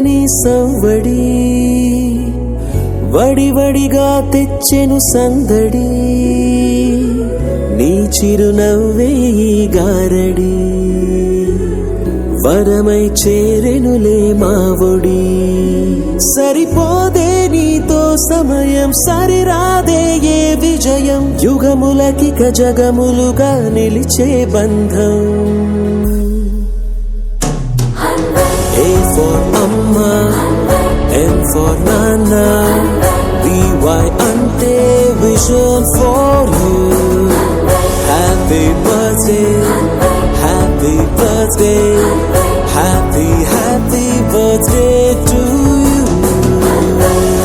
నీ సవ్వడి వడివడిగా తెచ్చెను సందడి నీ చిరునవ్వే ఈ గారడి. వరమై చేరెనులే మావొడి సరిపోదే నీతో సమయం సరిరాదే ఏ విజయం. యుగములకిక జగములుగా నిలిచే బంధం. For mama and for Nana, VY ante vision for you. Happy birthday, happy birthday,